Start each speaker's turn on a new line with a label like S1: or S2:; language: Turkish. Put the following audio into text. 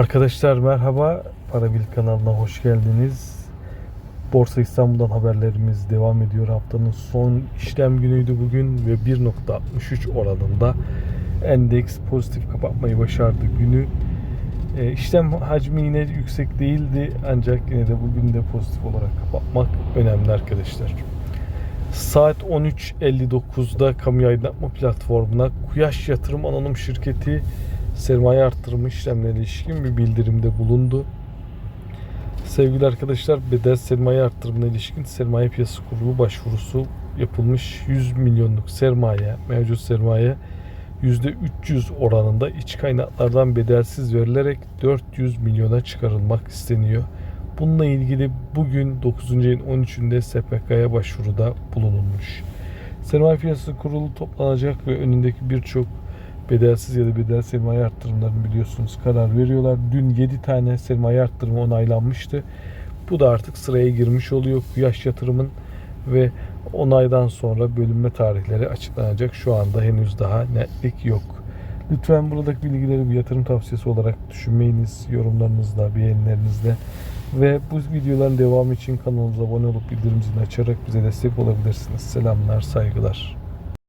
S1: Arkadaşlar merhaba. Parabil kanalına hoş geldiniz. Borsa İstanbul'dan haberlerimiz devam ediyor. Haftanın son işlem günüydü bugün ve 1.63 oranında endeks pozitif kapatmayı başardı günü. E, işlem hacmi yine yüksek değildi ancak yine de bugün de pozitif olarak kapatmak önemli arkadaşlar. Saat 13.59'da kamu aydınlatma platformuna Kuyaş Yatırım Anonim Şirketi sermaye arttırma işlemlerine ilişkin bir bildirimde bulundu. Sevgili arkadaşlar bedel sermaye arttırımına ilişkin sermaye piyasası kurulu başvurusu yapılmış 100 milyonluk sermaye mevcut sermaye %300 oranında iç kaynaklardan bedelsiz verilerek 400 milyona çıkarılmak isteniyor. Bununla ilgili bugün 9. ayın 13'ünde SPK'ya başvuruda bulunulmuş. Sermaye Piyasası Kurulu toplanacak ve önündeki birçok bedelsiz ya da bedel sermaye arttırımlarını biliyorsunuz karar veriyorlar. Dün 7 tane sermaye arttırımı onaylanmıştı. Bu da artık sıraya girmiş oluyor. Kuyaş yatırımın ve onaydan sonra bölünme tarihleri açıklanacak. Şu anda henüz daha netlik yok. Lütfen buradaki bilgileri bir yatırım tavsiyesi olarak düşünmeyiniz. Yorumlarınızla, beğenilerinizle ve bu videoların devamı için kanalımıza abone olup bildirim zilini açarak bize destek olabilirsiniz. Selamlar, saygılar.